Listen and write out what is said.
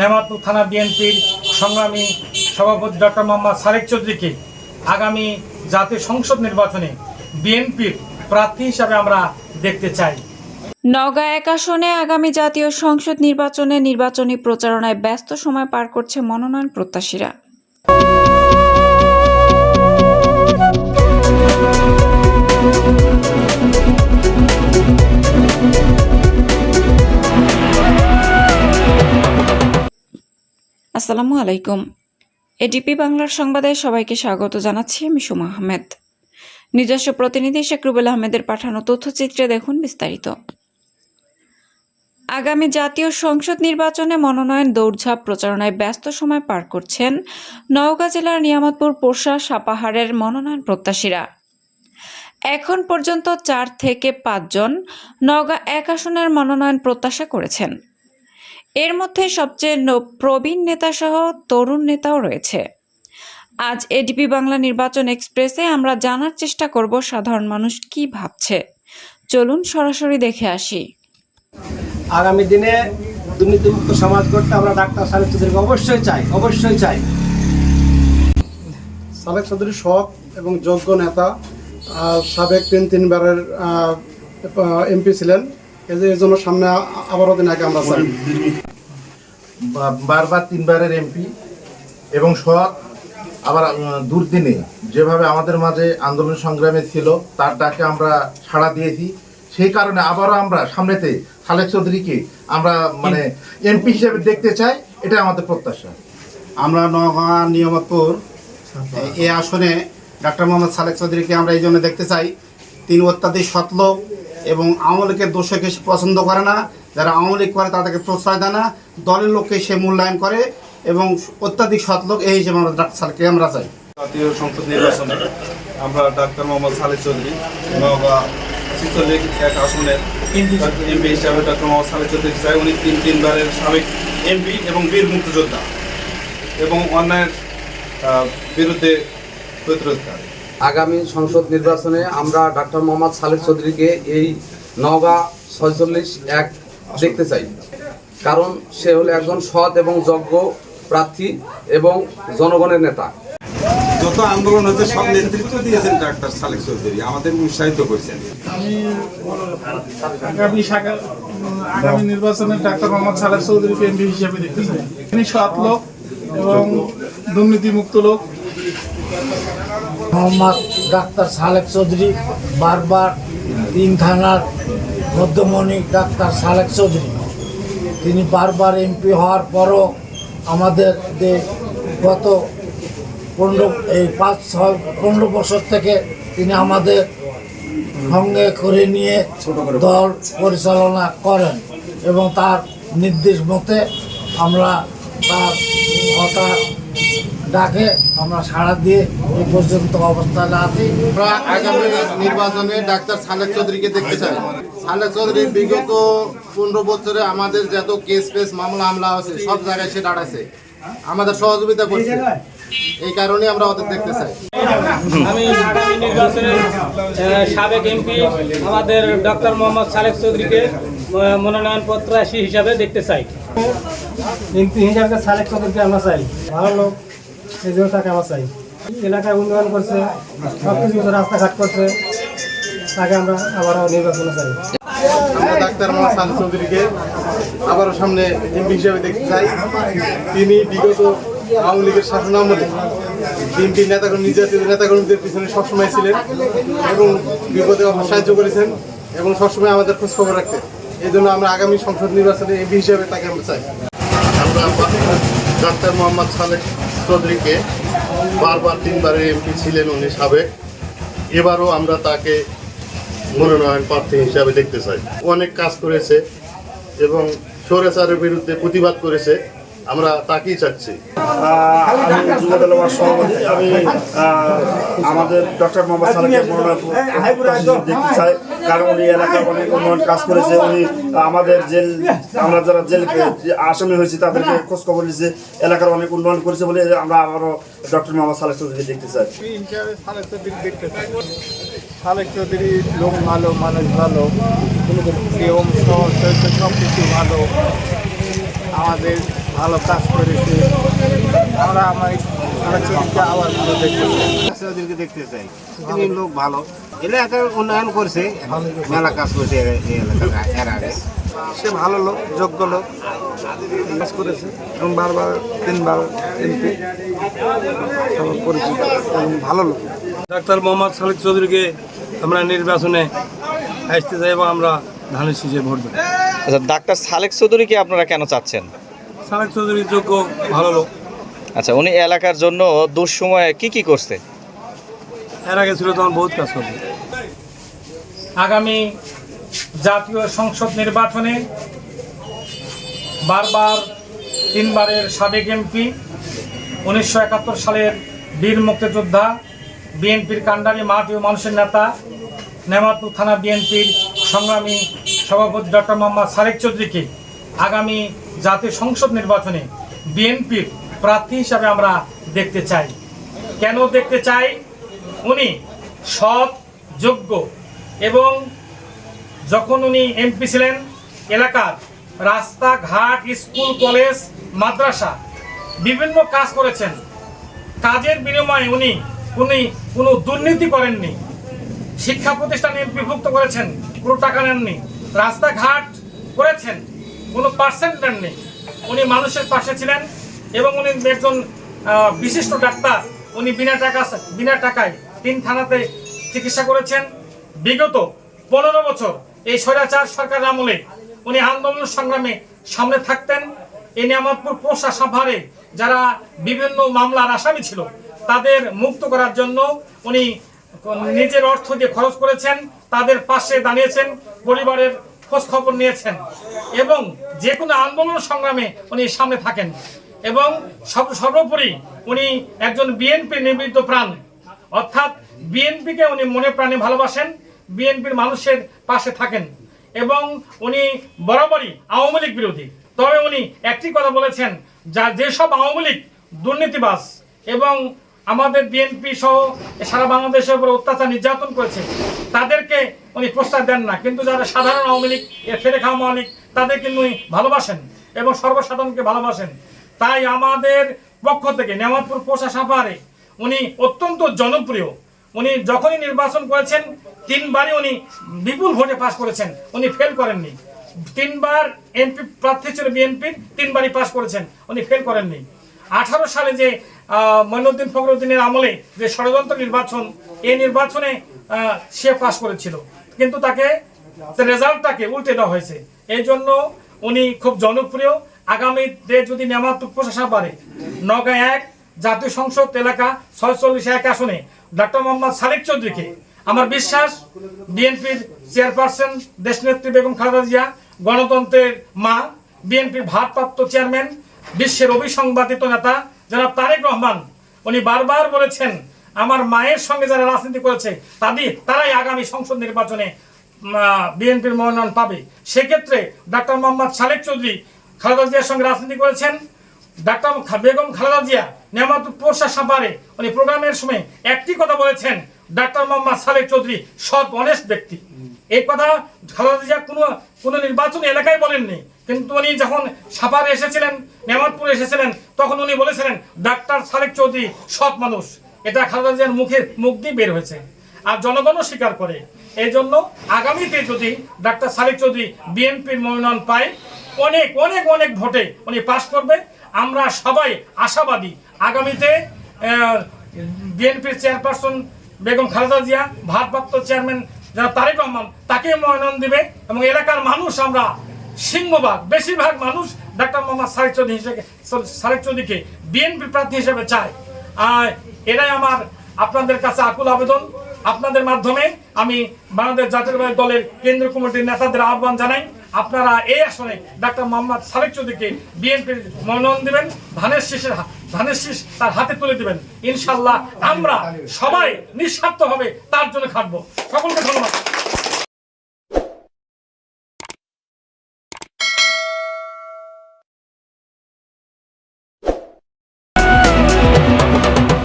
নেমাতপুর থানা বিএনপির সংগ্রামী সভাপতি ডক্টর মোহাম্মদ সারেক চৌধুরীকে আগামী জাতীয় সংসদ নির্বাচনে বিএনপির প্রার্থী হিসাবে আমরা দেখতে চাই। নগা এক আসনে আগামী জাতীয় সংসদ নির্বাচনে নির্বাচনী প্রচারণায় ব্যস্ত সময় পার করছে মনোনয়ন প্রত্যাশীরা। আসসালামু আলাইকুম। এডিপি বাংলার সংবাদে সবাইকে স্বাগত জানাচ্ছি আমি সুমা আহমেদ। নিজস্ব প্রতিনিধি শেখ রুবেল আহমেদের পাঠানো তথ্যচিত্রে দেখুন বিস্তারিত। আগামী জাতীয় সংসদ নির্বাচনে মনোনয়ন দৌড়ঝাঁপ প্রচারণায় ব্যস্ত সময় পার করছেন নওগাঁ জেলার নিয়ামতপুর পোষা সাপাহারের মনোনয়ন প্রত্যাশীরা। এখন পর্যন্ত চার থেকে পাঁচজন নওগাঁ এক আসনের মনোনয়ন প্রত্যাশা করেছেন। এর মধ্যে সবচেয়ে প্রবীণ নেতাসহ তরুণ নেতাও রয়েছে। আজ এডিপি বাংলা নির্বাচন এক্সপ্রেসে আমরা জানার চেষ্টা করব সাধারণ মানুষ কি ভাবছে। চলুন সরাসরি দেখে আসি। আগামী দিনে দুর্নীতিমুক্ত সমাজ করতে আমরা ডাক্তার সালেক চৌধুরীকে অবশ্যই চাই অবশ্যই চাই। সাবেক চৌধুরী সৎ এবং যোগ্য নেতা সাবেক তিন তিনবারের এমপি ছিলেন। এই এর জন্য সামনে আবারও দিন আগে আমরা চাই। বারবার তিনবারের এমপি এবং সৎ আবার দুর্দিনে। যেভাবে আমাদের মাঝে আন্দোলন সংগ্রামে ছিল তার ডাকে আমরা সাড়া দিয়েছি। সেই কারণে আবারও আমরা সামনেতে খালেক চৌধুরীকে আমরা মানে এমপি হিসেবে দেখতে চাই এটা আমাদের প্রত্যাশা। আমরা নওগাঁ নিয়ামতপুর এই আসনে ডাক্তার মোহাম্মদ সালেক চৌধুরীকে আমরা এই জন্য দেখতে চাই। তিনি অত্যাধিক সৎলোক এবং আওয়ামী লীগের দোষকে সে পছন্দ করে না, যারা আওয়ামী লীগ করে তাদেরকে প্রশ্রয় দেয় না, দলের লোককে সে মূল্যায়ন করে এবং অত্যাধিক সৎ লোক, এই হিসেবে আমরা ডাক্তার সালেককে আমরা চাই। জাতীয় সংসদ নির্বাচনে আমরা ডাক্তার মোহাম্মদ সালেহ চৌধুরী নওগাঁ শিশুলীগ এক আসনের এমপি হিসাবে ডাক্তার মোহাম্মদ সালেহ চৌধুরী চাই। উনি তিন তিনবারের সাবেক এমপি এবং বীর মুক্তিযোদ্ধা এবং অন্যায়ের বিরুদ্ধে প্রতিরোধকারী। আগামী সংসদ নির্বাচনে আমরা ডাক্তার মোহাম্মদ সালেহ চৌধুরীকে এই নওগাঁ ছয়চল্লিশ এক দেখতে চাই। কারণ সে হলো একজন সৎ এবং যোগ্য প্রার্থী এবং জনগণের নেতা। যত আন্দোলন হচ্ছে সব নেতৃত্ব দিয়েছেন ডাক্তার সালেহ চৌধুরী। আমাদের উৎসাহিত করছেন। আগামী সাগা- আগামী নির্বাচনে ডাক্তার মোহাম্মদ সালেহ চৌধুরীকে এমপি হিসেবে দেখতে চাই। তিনি সৎ লোক এবং দুর্নীতিমুক্ত লোক। মোহাম্মদ ডাক্তার সালেক চৌধুরী বারবার তিন থানার মধ্যমণি ডাক্তার সালেক চৌধুরী। তিনি বারবার এমপি হওয়ার পরও আমাদের যে গত পনেরো এই পাঁচ ছয় পনেরো বছর থেকে তিনি আমাদের সঙ্গে করে নিয়ে দল পরিচালনা করেন এবং তার নির্দেশ মতে আমরা তার কথা ডাকে আমরা সাড়া দিয়ে এই পর্যন্ত অবস্থানে আছি। আমরা আগামী নির্বাচনে ডাক্তার সালেক চৌধুরীকে দেখতে চাই। সালেক চৌধুরী বিগত পনেরো বছরে আমাদের যত কেস ফেস মামলা হামলা আছে সব জায়গায় সে দাঁড়াচ্ছে আমাদের সহযোগিতা করছে। এই কারণে আমরা ওদের দেখতে চাই। আমি আগামী নির্বাচনে আহ, সাবেক এমপি আমাদের ডক্টর মোহাম্মদ সালেক চৌধুরীকে আহ, মনোনয়ন প্রত্যাশী হিসাবে দেখতে চাই। এমপি হিসাবে সালেক চৌধুরীকে আমরা চাই। ভালো লোক। এই জন্য তাকে আমরা চাই। এলাকায় উন্নয়ন করছে সব কিছু রাস্তাঘাট করছে তাকে আমরা আবারও নির্বাচনে চাই। আমরা ডাক্তার মোহাম্মদ চৌধুরীকে আবারও সামনে এমপি হিসেবে দেখতে চাই। তিনি বিগত আওয়ামী লীগের শাসন আমলে বিএনপি নেতাকর্মী নির্যাতিত নেতাকর্মীদের পিছনে সবসময় ছিলেন এবং বিপদে সাহায্য করেছেন এবং সবসময় আমাদের খোঁজ খবর রাখতেন। এই জন্য আমরা আগামী সংসদ নির্বাচনে এমপি হিসেবে তাকে আমরা চাই। আমরা ডাক্তার মোহাম্মদ সালেক চৌধুরীকে বারবার তিনবারের এমপি ছিলেন উনি সাবেক। এবারও আমরা তাকে মনোনয়ন প্রার্থী হিসাবে দেখতে চাই। অনেক কাজ করেছে এবং সৌরাচারের বিরুদ্ধে প্রতিবাদ করেছে। আমরা তাকেই চাচ্ছি। আমি সভাপতি। আমাদের ডক্টর মোহাম্মদ সালাকে দেখতে চাই। কারণ উনি এলাকার অনেক উন্নয়ন কাজ করেছে। উনি আমাদের জেল আমরা যারা জেল যে আসামি হয়েছি তাদেরকে খোঁজ খবর নিয়েছে। এলাকার অনেক উন্নয়ন করেছে বলে আমরা আবারও ডক্টর মোহাম্মদ সালেহ চৌধুরী দেখতে চাই। সালেক চৌধুরী লোক ভালো মানুষ ভালো। নিয়ম সব কিছু ভালো। আমাদের ভালো কাজ করেছে। আমরা আমার সালেক চৌধুরীকে আবার ভালো দেখতে চাই চৌধুরীকে দেখতে চাই। তিনি লোক ভালো। এলাকার উন্নয়ন করছে। মেলা কাজ করছে এই এলাকার এর আগে। সে ভালো লোক যোগ্য লোক। কাজ করেছে। এবং বারবার তিনবার এমপি পরিচিত। এবং ভালো লোক। ডাক্তার মোহাম্মদ সালেক চৌধুরীকে আমরা নির্বাচনে আসতে চাই এবং আমরা ধানের শীষে ভোট দেবো। আচ্ছা ডাক্তার সালেক চৌধুরীকে আপনারা কেন চাচ্ছেন? সালেক চৌধুরী যোগ্য ভালো লোক। আচ্ছা উনি এলাকার জন্য দুঃসময়ে কি কি করছে? এর আগে ছিল তখন বহুত কাজ করবে আগামী জাতীয় সংসদ নির্বাচনে বারবার তিনবারের সাবেক এমপি উনিশশো একাত্তর সালের বীর মুক্তিযোদ্ধা বিএনপির কান্ডারি মাটি ও মানুষের নেতা নেমাতুর থানা বিএনপির সংগ্রামী সভাপতি ডক্টর মোহাম্মদ সারেক চৌধুরীকে আগামী জাতীয় সংসদ নির্বাচনে বিএনপির প্রার্থী হিসাবে আমরা দেখতে চাই। কেন দেখতে চাই? উনি সৎ, যোগ্য এবং যখন উনি এমপি ছিলেন, এলাকার রাস্তাঘাট, স্কুল, কলেজ, মাদ্রাসা বিভিন্ন কাজ করেছেন। কাজের বিনিময়ে উনি উনি কোনো দুর্নীতি করেননি। শিক্ষা প্রতিষ্ঠানে বিভক্ত করেছেন, কোনো টাকা নেননি। রাস্তাঘাট করেছেন। কোনো পার্সেন্ট নেননি উনি মানুষের পাশে ছিলেন এবং উনি একজন বিশিষ্ট ডাক্তার। উনি বিনা টাকা, বিনা টাকায় তিন থানাতে চিকিৎসা করেছেন। বিগত পনেরো বছর এই স্বৈরাচার সরকারের আমলে উনি আন্দোলন সংগ্রামে সামনে থাকতেন। এই নিয়ামতপুর পোষা সাভারে যারা বিভিন্ন মামলার আসামি ছিল, তাদের মুক্ত করার জন্য উনি নিজের অর্থ দিয়ে খরচ করেছেন। তাদের পাশে দাঁড়িয়েছেন। পরিবারের খোঁজ খবর নিয়েছেন এবং যে কোনো আন্দোলন সংগ্রামে উনি সামনে থাকেন এবং সব সর্বোপরি উনি একজন বিএনপি নিবৃত্ত প্রাণ। অর্থাৎ বিএনপিকে উনি মনে প্রাণে ভালোবাসেন বিএনপির মানুষের পাশে থাকেন এবং উনি বরাবরই আওয়ামী লীগ বিরোধী। তবে উনি একটি কথা বলেছেন, যা যেসব আওয়ামী লীগ দুর্নীতিবাজ এবং আমাদের বিএনপি সহ সারা বাংলাদেশের উপর অত্যাচার নির্যাতন করেছে, তাদেরকে উনি প্রস্তাব দেন না। কিন্তু যারা সাধারণ আওয়ামী লীগ ফেরে খাওয়া লীগ, তাদেরকে উনি ভালোবাসেন এবং সর্বসাধারণকে ভালোবাসেন। তাই আমাদের পক্ষ থেকে নেমাদপুর পোষা সাপারে উনি অত্যন্ত জনপ্রিয়। উনি যখনই নির্বাচন করেছেন, তিনবারই উনি বিপুল ভোটে পাশ করেছেন। উনি ফেল করেননি। তিনবার এমপি প্রার্থী ছিল বিএনপির, তিনবারই পাশ করেছেন। উনি ফেল করেননি। আঠারো সালে যে আহ, মঈনুদ্দিন ফখরুদ্দিনের আমলে যে ষড়যন্ত্র নির্বাচন এই নির্বাচনে সে পাশ করেছিল। কিন্তু তাকে রেজাল্টটাকে উল্টে দেওয়া হয়েছে। এই জন্য উনি খুব জনপ্রিয়। আগামীতে যদি নেমাত প্রশাসন পারে নগা এক জাতীয় সংসদ এলাকা ছয়চল্লিশ এক আসনে ডক্টর মোহাম্মদ সালেক চৌধুরীকে আমার বিশ্বাস বিএনপির চেয়ারপারসন দেশনেত্রী বেগম খালেদা জিয়া গণতন্ত্রের মা বিএনপির ভারপ্রাপ্ত চেয়ারম্যান বিশ্বের অবিসংবাদিত নেতা জনাব তারেক রহমান, উনি বারবার বলেছেন, আমার মায়ের সঙ্গে যারা রাজনীতি করেছে তাদের তারাই আগামী সংসদ নির্বাচনে বিএনপির মনোনয়ন পাবে। সেক্ষেত্রে ডাক্তার মোহাম্মদ সালেক চৌধুরী খালেদা জিয়ার সঙ্গে রাজনীতি করেছেন। ডাক্তার বেগম খালেদা জিয়া নেমাত পোষা সাপারে উনি প্রোগ্রামের সময় একটি কথা বলেছেন, ডাক্তার মোহাম্মদ সালেক চৌধুরী সৎ অনেস্ট ব্যক্তি। এই কথা খালেদা জিয়া কোনো কোনো নির্বাচনী এলাকায় বলেননি। কিন্তু উনি যখন সাপারে এসেছিলেন নেমাতপুরে এসেছিলেন, তখন উনি বলেছিলেন, ডাক্তার সালেক চৌধুরী, সৎ মানুষ। এটা খালেদা জিয়ার মুখে মুখ দিয়ে বের হয়েছে। আর জনগণও স্বীকার করে। এই জন্য আগামীতে যদি ডাক্তার সালেক চৌধুরী বিএনপির মনোনয়ন পায়, অনেক অনেক অনেক ভোটে উনি পাশ করবে। আমরা সবাই আশাবাদী। আগামীতে বিএনপির চেয়ারপারসন বেগম খালেদা জিয়া, ভারপ্রাপ্ত চেয়ারম্যান যারা তারেক রহমান তাকে মনোনয়ন দেবে এবং এলাকার মানুষ আমরা সিংহভাগ। বেশিরভাগ মানুষ ডাক্তার মোহাম্মদ সারেক চৌধুরী হিসেবে সারেক চৌধুরীকে বিএনপি প্রার্থী হিসেবে চায়। আর এটাই আমার আপনাদের কাছে আকুল আবেদন। আপনাদের মাধ্যমে আমি বাংলাদেশ জাতীয়তাবাদী দলের কেন্দ্রীয় কমিটির নেতাদের আহ্বান জানাই। আপনারা এই আসনে ডাক্তার মোহাম্মদ সালেক চৌধুরীকে বিএনপির মনোনয়ন দিবেন। ধানের শীষের ধানের শীষ তার হাতে তুলে দিবেন। ইনশাল্লাহ আমরা সবাই নিঃস্বার্থভাবে তার জন্য খাটবো। সকলকে ধন্যবাদ।